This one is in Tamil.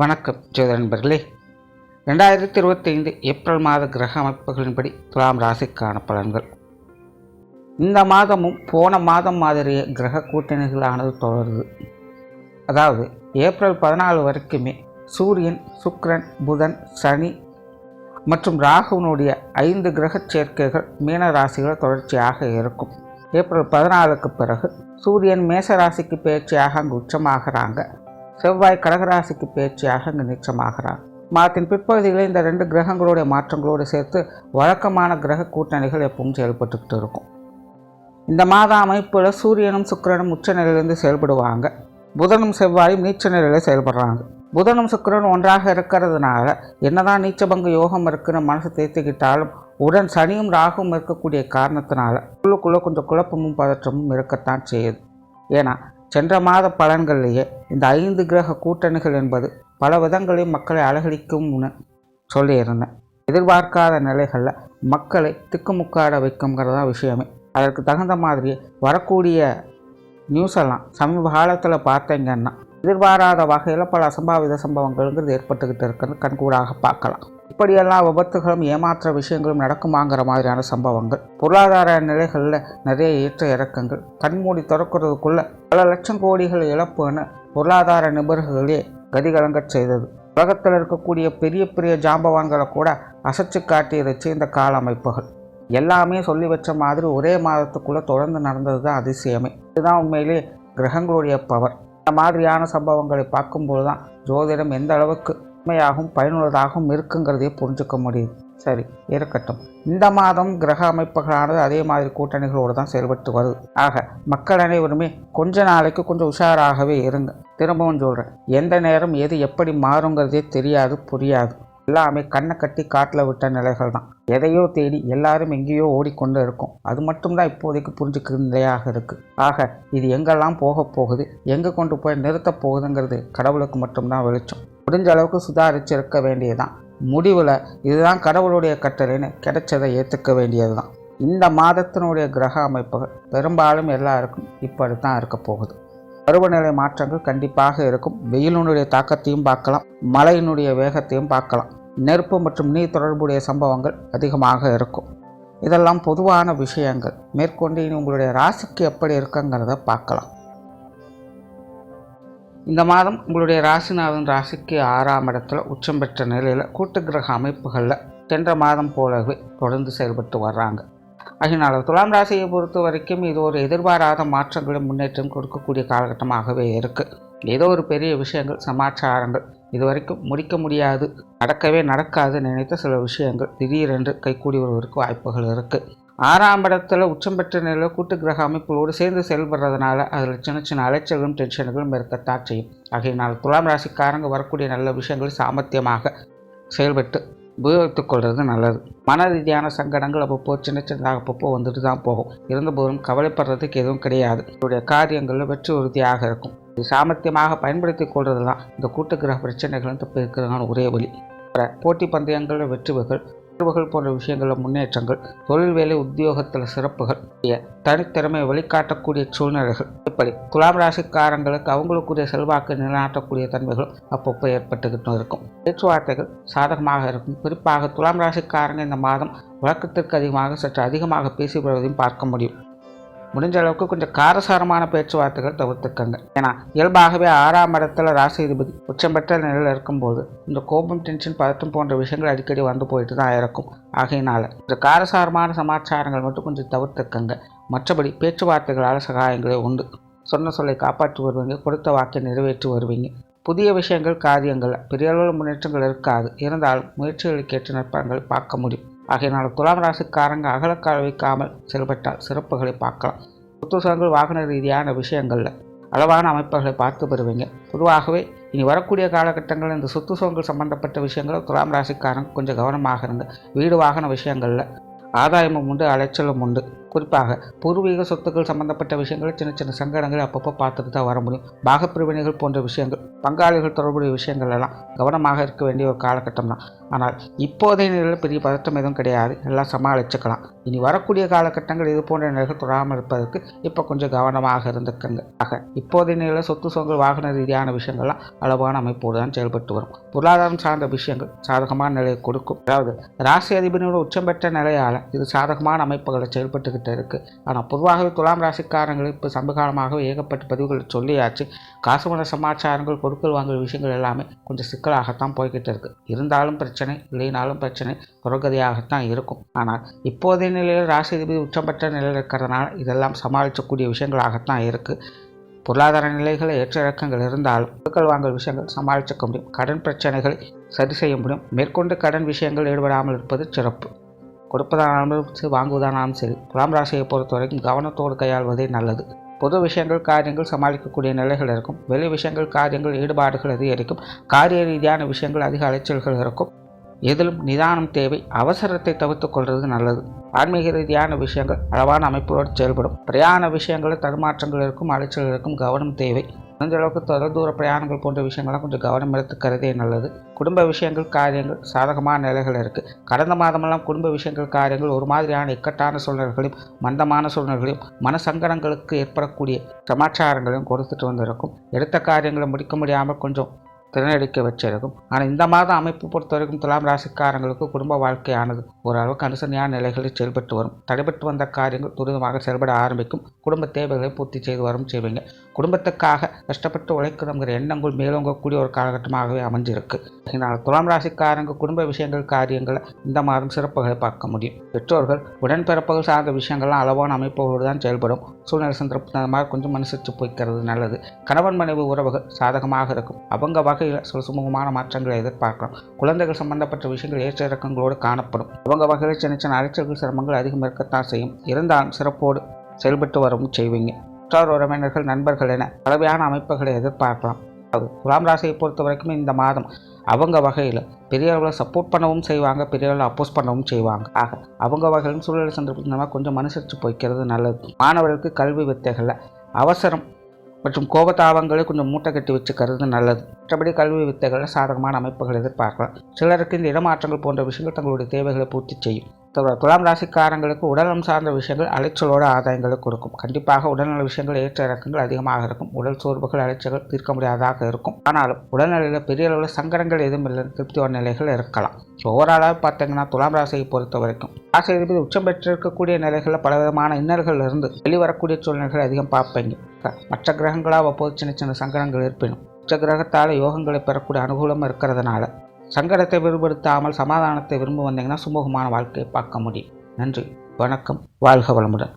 வணக்கம் ஜோத நண்பர்களே. ரெண்டாயிரத்தி இருபத்தைந்து ஏப்ரல் மாத கிரக அமைப்புகளின்படி துலாம் ராசிக்கான பலன்கள். இந்த மாதமும் போன மாதம் மாதிரியே கிரக கூட்டணிகளானது தொடருது. அதாவது ஏப்ரல் பதினாலு வரைக்குமே சூரியன் சுக்ரன் புதன் சனி மற்றும் ராகுவினுடைய ஐந்து கிரகச் சேர்க்கைகள் மீன ராசிகள் தொடர்ச்சியாக இருக்கும். ஏப்ரல் பதினாலுக்கு பிறகு சூரியன் மேச ராசிக்கு பயிற்சியாக அங்கு உச்சமாகறாங்க. செவ்வாய் கடகராசிக்கு பேச்சியாக அங்கு நீச்சமாகிறார். மாதத்தின் பிற்பகுதிகளில் இந்த ரெண்டு கிரகங்களுடைய மாற்றங்களோடு சேர்த்து வழக்கமான கிரக கூட்டணிகள் எப்பவும் செயல்பட்டுக்கிட்டு இருக்கும். இந்த மாத அமைப்பில் சூரியனும் சுக்கிரனும் உச்ச நிலையிலிருந்து செயல்படுவாங்க. புதனும் செவ்வாயும் நீச்ச நிலையில் செயல்படுறாங்க. புதனும் சுக்கிரனும் ஒன்றாக இருக்கிறதுனால என்னதான் நீச்சபங்க யோகம் இருக்குன்னு மனசு தேர்த்திக்கிட்டாலும் உடன் சனியும் ராகுவும் இருக்கக்கூடிய காரணத்தினால உள்ளுக்குள்ளே கொஞ்சம் குழப்பமும் பதற்றமும் இருக்கத்தான் செய்யுது. ஏன்னா சென்ற மாத பலன்கள்லேயே இந்த ஐந்து கிரக கூட்டணிகள் என்பது பல விதங்களையும் மக்களை அலகடிக்கும்னு சொல்லியிருந்தேன் எதிர்பார்க்காத நிலைகளில் மக்களை திக்குமுக்காட வைக்குங்கிறதா விஷயமே. அதற்கு தகுந்த மாதிரி வரக்கூடிய நியூஸ் எல்லாம் சமீப காலத்தில் பார்த்தீங்கன்னா எதிர்பாராத வகையில் பல அசம்பாவித சம்பவங்கள்ங்கிறது ஏற்பட்டுக்கிட்டு இருக்கிறது கண்கூடாக பார்க்கலாம். இப்படியெல்லாம் விபத்துகளும் ஏமாற்ற விஷயங்களும் நடக்குமாங்கிற மாதிரியான சம்பவங்கள். பொருளாதார நிலைகளில் நிறைய ஏற்ற இறக்கங்கள். கண்மூடி திறக்கிறதுக்குள்ள பல லட்சம் கோடிகள் இழப்புன்னு பொருளாதார நிபுணர்களே கதிகலங்கச் செய்தது. உலகத்தில் இருக்கக்கூடிய பெரிய பெரிய ஜாம்பவான்களை கூட அசைச்சு காட்டியிருச்சு இந்த கால அமைப்புகள். எல்லாமே சொல்லி வச்ச மாதிரி ஒரே மாதத்துக்குள்ளே தொடர்ந்து நடந்தது தான் அதிசயமே. இதுதான் உண்மையிலே கிரகங்களுடைய பவர் இந்த மாதிரியான சம்பவங்களை பார்க்கும்போது தான் ஜோதிடம் எந்த அளவுக்கு உண்மையாகவும் பயனுள்ளதாகவும் இருக்குங்கிறதையே புரிஞ்சுக்க முடியுது. சரி இருக்கட்டும். இந்த மாதம் கிரக அமைப்புகளானது அதே மாதிரி கூட்டணிகளோடு தான் செயல்பட்டு வருது. ஆக மக்கள் அனைவருமே கொஞ்ச நாளைக்கு கொஞ்சம் உஷாராகவே இருங்க. திரும்பவும் சொல்கிறேன் எந்த நேரம் எது எப்படி மாறுங்கிறதே தெரியாது புரியாது. எல்லாமே கண்ணை கட்டி காட்டில் விட்ட நிலைகள் தான். எதையோ தேடி எல்லாரும் எங்கேயோ ஓடிக்கொண்டு இருக்கும். அது மட்டும்தான் இப்போதைக்கு புரிஞ்சுக்கிற நிலையாக இருக்குது ஆக இது எங்கெல்லாம் போக போகுது எங்கே கொண்டு போய் நிறுத்தப் போகுதுங்கிறது கடவுளுக்கு மட்டும்தான் வெளிச்சம். முடிஞ்ச அளவுக்கு சுதாரித்து இருக்க வேண்டியதுதான். முடிவில் இதுதான் கடவுளுடைய கட்டளைன்னு கிடைச்சதை ஏற்றுக்க வேண்டியது தான் இந்த மாதத்தினுடைய கிரக அமைப்புகள் பெரும்பாலும் எல்லாருக்கும் இப்படி தான் இருக்க போகுது. பருவநிலை மாற்றங்கள் கண்டிப்பாக இருக்கும். வெயிலினுடைய தாக்கத்தையும் பார்க்கலாம். மழையினுடைய வேகத்தையும் பார்க்கலாம். நெருப்பு மற்றும் நீர் தொடர்புடைய சம்பவங்கள் அதிகமாக இருக்கும். இதெல்லாம் பொதுவான விஷயங்கள். மேற்கொண்டு இனி உங்களுடைய ராசிக்கு எப்படி இருக்குங்கிறத பார்க்கலாம். இந்த மாதம் உங்களுடைய ராசிநாதன் ராசிக்கு ஆறாம் இடத்துல உச்சம் பெற்ற நிலையில் கூட்டு கிரக அமைப்புகளில் சென்ற மாதம் போலவே தொடர்ந்து செயல்பட்டு வர்றாங்க. அதனால் துலாம் ராசியை பொறுத்த வரைக்கும் இது ஒரு எதிர்பாராத மாற்றங்களும் முன்னேற்றம் கொடுக்கக்கூடிய காலகட்டமாகவே இருக்குது ஏதோ ஒரு பெரிய விஷயங்கள் சமாச்சாரங்கள் இது வரைக்கும் முடிக்க முடியாது நடக்கவே நடக்காது நினைத்த சில விஷயங்கள் திடீரென்று கைகூடி வருவதற்கு வாய்ப்புகள் இருக்குது ஆறாம் இடத்துல உச்சம் பெற்ற நிலையில் கூட்டு கிரக அமைப்புகளோடு சேர்ந்து செயல்படுறதுனால அதில் சின்ன சின்ன அலைச்சல்களும் டென்ஷன்களும் இருக்கத்தான் செய்யும். ஆகையினால் துலாம் ராசிக்காரங்க வரக்கூடிய நல்ல விஷயங்கள் சாமர்த்தியமாக செயல்பட்டு உபயோகித்துக் கொள்வது நல்லது. மன ரீதியான சங்கடங்கள் அப்பப்போ சின்ன சின்னதாக அப்பப்போ வந்துட்டு தான் போகும். இருந்தபோதும் கவலைப்படுறதுக்கு எதுவும் கிடையாது. உங்களுடைய காரியங்களில் வெற்றி உறுதியாக இருக்கும். இது சாமர்த்தியமாக பயன்படுத்தி கொள்வது தான் இந்த கூட்டு கிரக பிரச்சனைகளும் தப்பு இருக்கிறதான ஒரே வழி. போட்டி பந்தயங்களில் வெற்றிகள் தேர்வுகள் போன்ற விஷயங்களில் முன்னேற்றங்கள் தொழில் வேலை உத்தியோகத்தில் சிறப்புகள் தனித்திறமை வெளிக்காட்டக்கூடிய சூழ்நிலைகள். இப்படி குலாம் ராசிக்காரங்களுக்கு அவங்களுக்குரிய செல்வாக்கு நிலைநாட்டக்கூடிய தன்மைகள் அப்பப்போ ஏற்பட்டுக்கிட்டு இருக்கும். பேச்சுவார்த்தைகள் சாதகமாக இருக்கும். குறிப்பாக துலாம் ராசிக்காரங்க இந்த மாதம் வழக்கத்திற்கு அதிகமாக சற்று அதிகமாக பேசி வருவதையும் பார்க்க முடியும். முடிஞ்ச அளவுக்கு கொஞ்சம் காரசாரமான பேச்சுவார்த்தைகள் தவிர்த்துக்கங்க. ஏன்னா இயல்பாகவே ஆறாம் இடத்துல ராசிதிபதி உச்சம் பெற்ற நிலையில் இருக்கும்போது இந்த கோபம் டென்ஷன் பதட்டம் போன்ற விஷயங்கள் அடிக்கடி வந்து போயிட்டு தான் இருக்கும். ஆகையினால இந்த காரசாரமான சமாச்சாரங்கள் மட்டும் கொஞ்சம் தவிர்த்துக்கங்க. மற்றபடி பேச்சுவார்த்தைகளால் சகாயங்களே உண்டு. சொன்ன சொல்லை காப்பாற்றி வருவீங்க கொடுத்த வாக்கை நிறைவேற்றி வருவீங்க. புதிய விஷயங்கள் காரியங்கள் பெரிய அளவில் முன்னேற்றங்கள் இருக்காது. இருந்தாலும் முயற்சிகளுக்கு ஏற்ற பார்க்க முடியும். ஆகையினால் துலாம் ராசிக்காரங்க அகலக்கால் வைக்காமல் செயல்பட்டால் சிறப்புகளை பார்க்கலாம். சொத்து சுகங்கள் வாகன ரீதியான விஷயங்களில் அளவான அமைப்புகளை பார்த்து பெறுவீங்க. பொதுவாகவே இனி வரக்கூடிய காலகட்டங்களில் இந்த சொத்து சுகங்கள் சம்பந்தப்பட்ட விஷயங்களை துலாம் ராசிக்காரங்க கொஞ்சம் கவனமாக இருங்க. வீடு வாகன விஷயங்களில் ஆதாயமும் உண்டு அலைச்சலும் உண்டு. குறிப்பாக பூர்வீக சொத்துக்கள் சம்பந்தப்பட்ட விஷயங்கள் சின்ன சின்ன சங்கடங்கள் அப்பப்போ பார்த்துட்டு தான் வர முடியும். பாகப்பிரிவினைகள் போன்ற விஷயங்கள் பங்காளிகள் தொடர்புடைய விஷயங்கள் எல்லாம் கவனமாக இருக்க வேண்டிய ஒரு காலகட்டம் தான் ஆனால் இப்போதைய நிலையில் பெரிய பதட்டம் எதுவும் கிடையாது. எல்லாம் சமாளிச்சுக்கலாம். இனி வரக்கூடிய காலகட்டங்கள் இது போன்ற நிலைகள் தொடாமல் இருப்பதற்கு இப்போ கொஞ்சம் கவனமாக இருந்துக்கங்க. ஆக இப்போதைய நிலையில் சொத்து சொங்கள் வாகன ரீதியான விஷயங்கள்லாம் அளவான அமைப்போடு தான் செயல்பட்டு வரும். பொருளாதாரம் சார்ந்த விஷயங்கள் சாதகமான நிலையை கொடுக்கும். அதாவது ராசி அதிபதியோட உச்சம் பெற்ற நிலையால் இது சாதகமான அமைப்புகளை செயல்பட்டுக்கிட்டு இருக்குது ஆனால் பொதுவாகவே துலாம் ராசிக்காரங்களுக்கு இப்போ சமகாலமாக ஏகப்பட்ட பதிவுகள் சொல்லியாச்சு. காசுமத சமாச்சாரங்கள் பொருட்கள் வாங்கல் விஷயங்கள் எல்லாமே கொஞ்சம் சிக்கலாகத்தான் போய்கிட்டு இருக்குது இருந்தாலும் பிரச்சனை இல்லைனாலும் பிரச்சனை புறகதியாகத்தான் இருக்கும். ஆனால் இப்போதைய நிலையில் ராசிதிபதி அதிபதி பெற்ற நிலையில் இருக்கிறதுனால இதெல்லாம் சமாளிக்கக்கூடிய விஷயங்களாகத்தான் இருக்குது பொருளாதார நிலைகளை ஏற்ற இறக்கங்கள் இருந்தாலும் பொருட்கள் வாங்கல் விஷயங்கள் சமாளிச்சுக்க முடியும். கடன் பிரச்சனைகளை சரி செய்ய முடியும். மேற்கொண்டு கடன் விஷயங்கள் ஈடுபடாமல் இருப்பது சிறப்பு. கொடுப்பதானாலும் சரி வாங்குவதானாலும் சரி துலாம் ராசியை பொறுத்த வரைக்கும் கவனத்தோடு கையாள்வதே நல்லது. பொது விஷயங்கள் காரியங்கள் சமாளிக்கக்கூடிய நிலைகள் இருக்கும். வெளி விஷயங்கள் காரியங்கள் ஈடுபாடுகள் அதிகரிக்கும். காரிய ரீதியான விஷயங்கள் அதிக அலைச்சல்கள் இருக்கும். எதிலும் நிதானம் தேவை அவசரத்தை தவிர்த்துக் கொள்வது நல்லது. ஆன்மீக ரீதியான விஷயங்கள் அளவான அமைப்புகளோடு செயல்படும். பிரயாண விஷயங்கள் தடுமாற்றங்கள் இருக்கும் அலைச்சல் இருக்கும் கவனம் தேவை. முடிஞ்ச அளவுக்கு தொலைதூர பிரயாணங்கள் போன்ற விஷயங்கள்லாம் கொஞ்சம் கவனம் எடுத்துக்கிறதே நல்லது. குடும்ப விஷயங்கள் காரியங்கள் சாதகமான நிலைகள் இருக்குது கடந்த மாதமெல்லாம் குடும்ப விஷயங்கள் காரியங்கள் ஒரு மாதிரியான இக்கட்டான சூழ்நிலைகளையும் மந்தமான சூழ்நிலைகளையும் மன சங்கடங்களுக்கு ஏற்படக்கூடிய சமாச்சாரங்களையும் கொடுத்துட்டு வந்திருக்கும். எடுத்த காரியங்களை முடிக்க முடியாமல் கொஞ்சம் திறனடிக்க வச்சிருக்கும். ஆனால் இந்த மாதம் அமைப்பு பொறுத்த வரைக்கும் துலாம் ராசிக்காரங்களுக்கு குடும்ப வாழ்க்கையானது ஓரளவுக்கு அனுசரணையான நிலைகளில் செயல்பட்டு வரும். தடைபட்டு வந்த காரியங்கள் துரிதமாக செயல்பட ஆரம்பிக்கும். குடும்ப தேவைகளை பூர்த்தி செய்து வரும் செய்வீங்க. குடும்பத்துக்காக கஷ்டப்பட்டு உழைக்கணுங்கிற எண்ணங்கள் மேலோங்கக்கூடிய ஒரு காலகட்டமாகவே அமைஞ்சிருக்கு. இதனால் துலாம் ராசிக்காரங்க குடும்ப விஷயங்கள் காரியங்களை இந்த மாதம் சிறப்புகளை பார்க்க முடியும். பெற்றோர்கள் உடன்பிறப்புகள் சார்ந்த விஷயங்கள்லாம் அளவான அமைப்போடு தான் செயல்படும். சூழ்நிலை சந்தர்ப்பம் அந்த மாதிரி கொஞ்சம் மனுசிச்சு போய்க்கிறது நல்லது. கணவன் மனைவி உறவுகள் சாதகமாக இருக்கும். அவங்க வகையில் சில சுமூகமான மாற்றங்களை எதிர்பார்க்கலாம் குழந்தைகள் சம்பந்தப்பட்ட விஷயங்கள் ஏற்ற இறக்கங்களோடு காணப்படும். அவங்க வகையில் சின்ன சின்ன அலைச்சல்கள் சிரமங்கள் அதிகம் இருக்கத்தான் செய்யும். இருந்தாலும் சிறப்போடு செயல்பட்டு வரவும் செய்வீங்க. உற்றார் உறவினர்கள் நண்பர்கள் என கலவையான அமைப்புகளை எதிர்பார்க்கலாம். அது துலாம் ராசியை பொறுத்த வரைக்கும் இந்த மாதம் அவங்க வகையில் பெரியவர்களை சப்போர்ட் பண்ணவும் செய்வாங்க பெரியவர்களை அப்போஸ் பண்ணவும் செய்வாங்க. ஆக அவங்க வகையிலும் சூழல் சந்தர்ப்பத்தின் கொஞ்சம் மனுசரித்து போய்க்கிறது நல்லது. மாணவர்களுக்கு கல்வி வித்தைகளில் அவசரம் மற்றும் கோபதாபங்களை கொஞ்சம் மூட்டை கட்டி வச்சுக்கிறது நல்லது. மற்றபடி கல்வி வித்தைகளில் சாதகமான அமைப்புகள் எதிர்பார்க்கலாம். சிலருக்கு இந்த இடமாற்றங்கள் போன்ற விஷயங்கள் தங்களுடைய தேவைகளை பூர்த்தி செய்யும். துலாம் ராசிக்காரங்களுக்கு உடல்நலம் சார்ந்த விஷயங்கள் அலைச்சலோட ஆதாயங்களை கொடுக்கும். கண்டிப்பாக உடல்நல விஷயங்கள் ஏற்ற இறக்கங்கள் அதிகமாக இருக்கும். உடல் சோர்வுகள் அலைச்சல்கள் தீர்க்க முடியாததாக இருக்கும். ஆனாலும் உடல்நிலையில் பெரிய அளவில் சங்கடங்கள் எதுவும் இல்லை. திருப்தியான நிலைகள் இருக்கலாம். ஓவராலாக பார்த்தீங்கன்னா துலாம் ராசியை பொறுத்த வரைக்கும் ராசி உச்சம் பெற்றிருக்கக்கூடிய நிலைகளில் பலவிதமான இன்னல்கள் இருந்து வெளிவரக்கூடிய சூழ்நிலைகள் அதிகம் பார்ப்பீங்க. மற்ற கிரகங்களாக அப்போது சின்ன சின்ன சங்கடங்கள் இருப்பினும் உச்ச கிரகத்தால் யோகங்களை பெறக்கூடிய அனுகூலம் இருக்கிறதுனால சங்கடத்தை விரும்படுத்தாமல் சமாதானத்தை விரும்ப வந்தீங்கன்னா சுமூகமான வாழ்க்கையை பார்க்க முடியும். நன்றி. வணக்கம். வாழ்க வளமுடன்.